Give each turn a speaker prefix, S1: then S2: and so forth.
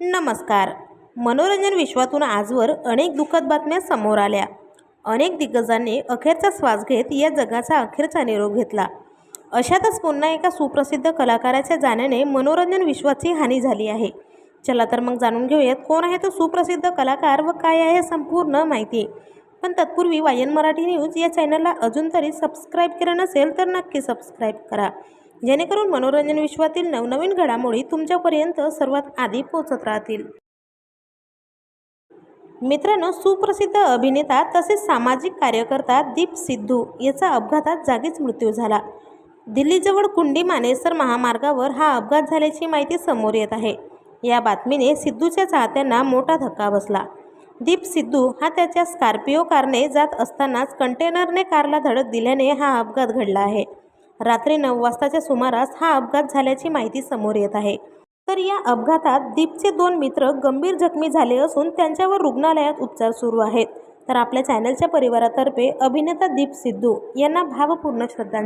S1: नमस्कार. मनोरंजन विश्वातून आजवर अनेक दुःखद बातम्या समोर आल्या. अनेक दिग्गजांनी अखेरचा श्वास घेत या जगाचा अखेरचा निरोप घेतला. अशातच पुन्हा एका सुप्रसिद्ध कलाकाराच्या जाण्याने मनोरंजन विश्वाची हानी झाली आहे. चला तर मग जाणून घेऊयात कोण आहे तो सुप्रसिद्ध कलाकार व काय आहे संपूर्ण माहिती. पण तत्पूर्वी वायन मराठी न्यूज या चॅनलला अजून तरी सबस्क्राईब केलं नसेल तर नक्की सबस्क्राईब करा. जेणेकरून मनोरंजन विश्वातील नवनवीन घडामोडी तुमच्यापर्यंत सर्वात आधी पोहोचत राहतील. मित्रांनो सुप्रसिद्ध अभिनेता तसेच सामाजिक कार्यकर्ता दीप सिद्धू याचा अपघातात जागीच मृत्यू झाला. दिल्लीजवळ कुंडी मानेसर महामार्गावर हा अपघात झाल्याची माहिती समोर येत आहे. या बातमीने सिद्धूच्या चाहत्यांना मोठा धक्का बसला. दीप सिद्धू हा त्याच्या स्कॉर्पिओ कारने जात असतानाच कंटेनरने कारला धडक दिल्याने हा अपघात घडला आहे. रात्री नऊ वाजताच्या सुमारास हा अपघात झाल्याची माहिती समोर येत आहे. तर या अपघातात दीपचे दोन मित्र गंभीर जखमी झाले असून त्यांच्यावर रुग्णालयात उपचार सुरू आहेत. तर आपल्या चॅनलच्या परिवारातर्फे अभिनेता दीप सिद्धू यांना भावपूर्ण श्रद्धांजली.